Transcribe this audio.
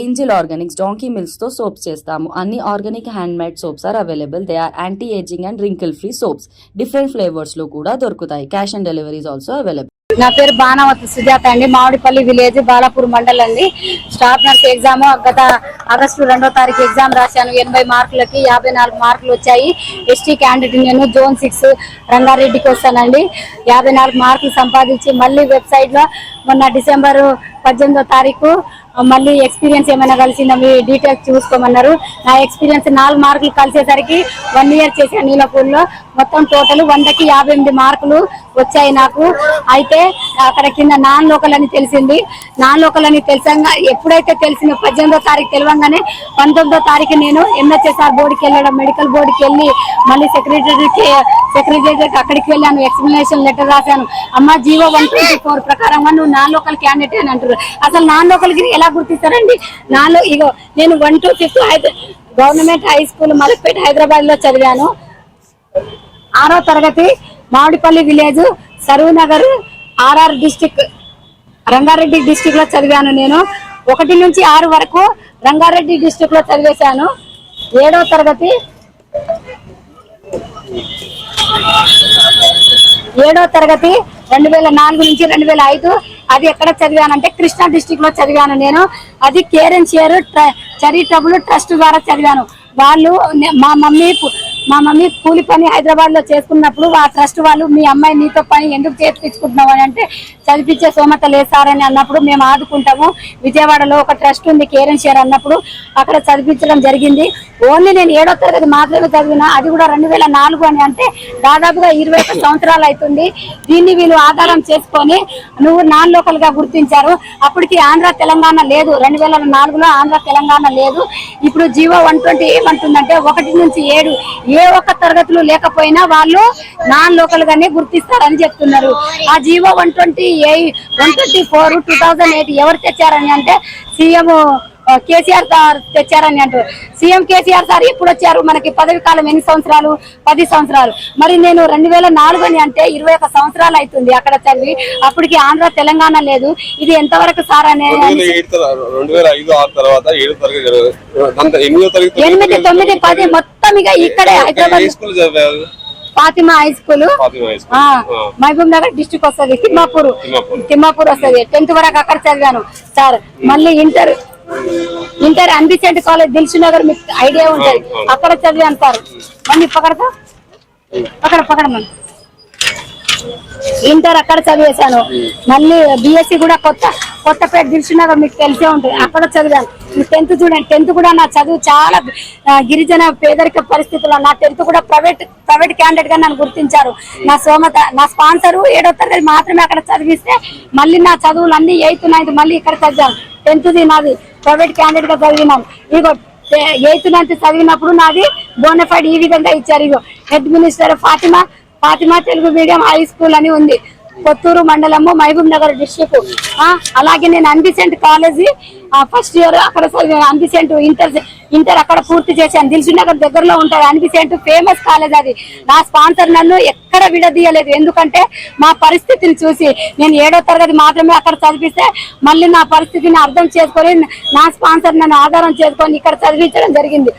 Angel Organics donkey మిల్క్స్తో soaps చేస్తాము. అన్ని organic hand made soaps are available. They are anti aging and wrinkle free soaps. Different ఫ్లేవర్స్లో కూడా దొరుకుతాయి. Cash on deliveries also available. నా పేరు బాణావతి సుజాత అండి. మామిడిపల్లి విలేజ్ బాలాపూర్ మండల్ అండి. స్టాఫ్ నర్స్ ఎగ్జామ్ గత ఆగస్టు రెండో తారీఖు ఎగ్జామ్ రాశాను. ఎనభై మార్కులకి యాభై నాలుగు మార్కులు వచ్చాయి. ఎస్టీ క్యాండిడేట్ నేను జోన్ సిక్స్ రంగారెడ్డికి వస్తానండి. యాభై నాలుగు మార్కులు సంపాదించి మళ్ళీ వెబ్సైట్లో మొన్న డిసెంబర్ పద్దెనిమిదో తారీఖు మళ్ళీ ఎక్స్పీరియన్స్ ఏమైనా కలిసిందా? మీ డీటెయిల్స్ చూసుకోమన్నారు. నా ఎక్స్పీరియన్స్ నాలుగు మార్కులు కలిసేసరికి వన్ ఇయర్ చేశాను నీలపూర్లో. మొత్తం టోటల్ వందకి యాభై ఎనిమిది మార్కులు వచ్చాయి నాకు. అయితే అక్కడ కింద నాన్ లోకల్ అని తెలిసింది. నాన్ లోకల్ అని తెలిసంగా ఎప్పుడైతే తెలిసిందో పద్దెనిమిదో తారీఖు తెలియంగానే పంతొమ్మిదో తారీఖు నేను ఎంఎస్ఎస్ఆర్ బోర్డుకి వెళ్ళడం మెడికల్ బోర్డుకి వెళ్ళి మళ్ళీ సెక్రటరీకి సెక్రటరీకి అక్కడికి వెళ్ళాను ఎక్స్ప్లెనేషన్ లెటర్ రాశాను. అమ్మ జీవో వన్ ట్వంటీ ఫోర్ ప్రకారంగా నువ్వు నాన్ లోకల్ క్యాండిడేట్ అని అంటారు అసలు నాన్ లోకల్ గిరి ఎలా గుర్తిస్తారండి? నాలో ఇగో నేను one two fifth government high school Malakpet హైదరాబాద్లో చదివాను. ఆరో తరగతి Mamidipalli village Saroornagar R R district Rangareddy డిస్టిక్లో చదివాను నేను. ఒకటి నుంచి ఆరు వరకు రంగారెడ్డి డిస్టిక్లో చదివేశాను. ఏడో తరగతి ఏడో తరగతి రెండు వేల నాలుగు నుంచి రెండు వేల ఐదు. అది ఎక్కడ చదివానంటే కృష్ణా డిస్టిక్లో చదివాను నేను. అది care and share charitable trust ద్వారా చదివాను. వాళ్ళు మా మమ్మీ మా మమ్మీ కూలి పని హైదరాబాద్లో చేసుకున్నప్పుడు ఆ ట్రస్ట్ వాళ్ళు మీ అమ్మాయి నీతో పని ఎందుకు చేర్పించుకుంటున్నావు అని అంటే చదివించే సోమత లేసారని అన్నప్పుడు మేము ఆదుకుంటాము. విజయవాడలో ఒక ట్రస్ట్ ఉంది కేర్ అండ్ షేర్ అన్నప్పుడు అక్కడ చదివించడం జరిగింది. ఓన్లీ నేను ఏడో తరగతి మాత్రమే చదివిన అది కూడా రెండు వేల నాలుగు అని అంటే దాదాపుగా ఇరవై ఒక్క సంవత్సరాలు అవుతుంది. దీన్ని వీళ్ళు ఆధారం చేసుకొని నువ్వు నాన్ లోకల్గా గుర్తించారు. అప్పటికి ఆంధ్ర తెలంగాణ లేదు. రెండు వేల నాలుగులో ఆంధ్ర తెలంగాణ లేదు. ఇప్పుడు జీవో వన్ ట్వంటీ ఏమంటుందంటే ఒకటి నుంచి ఏడు ఏ ఒక్క తరగతులు లేకపోయినా వాళ్ళు నాన్ లోకల్ గానే గుర్తిస్తారని చెప్తున్నారు. ఆ G O one twenty one twenty four two thousand eight ఎవరు తెచ్చారని అంటే సీఎం కేసీఆర్ సార్ తెచ్చారని అంటారు. సీఎం కేసీఆర్ సార్ ఎప్పుడు వచ్చారు. మనకి పదవి కాలం ఎన్ని సంవత్సరాలు? పది సంవత్సరాలు. మరి నేను రెండు వేల నాలుగు అని అంటే ఇరవై ఒక్క సంవత్సరాలు అవుతుంది అక్కడ చదివి. అప్పటికి ఆంధ్ర తెలంగాణ లేదు. ఇది ఎంతవరకు సార్ అనే ఎనిమిదో తొమ్మిది పది మొత్తం ఇక ఇక్కడే Hyderabad Fatima high school. Mahbubnagar district వస్తుంది తిమ్మాపూర్. తిమ్మాపూర్ వస్తుంది. టెన్త్ వరకు అక్కడ చదివాను సార్. మళ్ళీ ఇంటర్ ఇంటర్ అన్బిసెంట్ కాలేజ్ దిల్సు నగర్ మీకు ఐడియా ఉంటుంది. అక్కడ చదివాను సార్ మళ్ళీ పకడతా పకడ పకడమని ఇంటర్ అక్కడ చదివేశాను. మళ్ళీ బిఎస్సి కూడా కొత్త కొత్తపేట దిల్సునగర్ మీకు తెలిసే ఉంటుంది. అక్కడ చదివాను. టెన్త్ చూడండి టెన్త్ కూడా నా చదువు చాలా గిరిజన పేదరిక పరిస్థితుల్లో నా టెన్త్ కూడా ప్రైవేట్ ప్రైవేట్ క్యాండిడేట్గా నన్ను గుర్తించారు. నా సోమత నా స్పాన్సర్ ఏడో తరగతి మాత్రమే అక్కడ చదివిస్తే మళ్ళీ నా చదువులు అన్ని ఎయిత్ నైన్త్ మళ్ళీ ఇక్కడ చదివాను. టెన్త్ ది నాది ప్రైవేట్ క్యాండిడేట్గా చదివినాను. ఇగో ఎయిత్ నైన్త్ చదివినప్పుడు నాది బోనఫైడ్ ఈ విధంగా ఇచ్చారు. ఇగో head minister Fatima Fatima Telugu medium high school అని ఉంది. కొత్తూరు మండలము మహబూబ్ నగర్ డిస్టిక్ అలాగే నేను అంబిసెంట్ కాలేజీ ఫస్ట్ ఇయర్ అక్కడ అంబిసెంట్ ఇంటర్ ఇంటర్ అక్కడ పూర్తి చేశాను. దిల్సు నగర్ దగ్గరలో ఉంటుంది అనిపిసేంట్ ఫేమస్ కాలేజ్ అది. నా స్పాన్సర్ నన్ను ఎక్కడ విడదీయలేదు. ఎందుకంటే మా పరిస్థితిని చూసి నేను ఏడో తరగతి మాత్రమే అక్కడ చదివిస్తే మళ్ళీ నా పరిస్థితిని అర్థం చేసుకొని నా స్పాన్సర్ నన్ను ఆధారం చేసుకొని ఇక్కడ చదివించడం జరిగింది.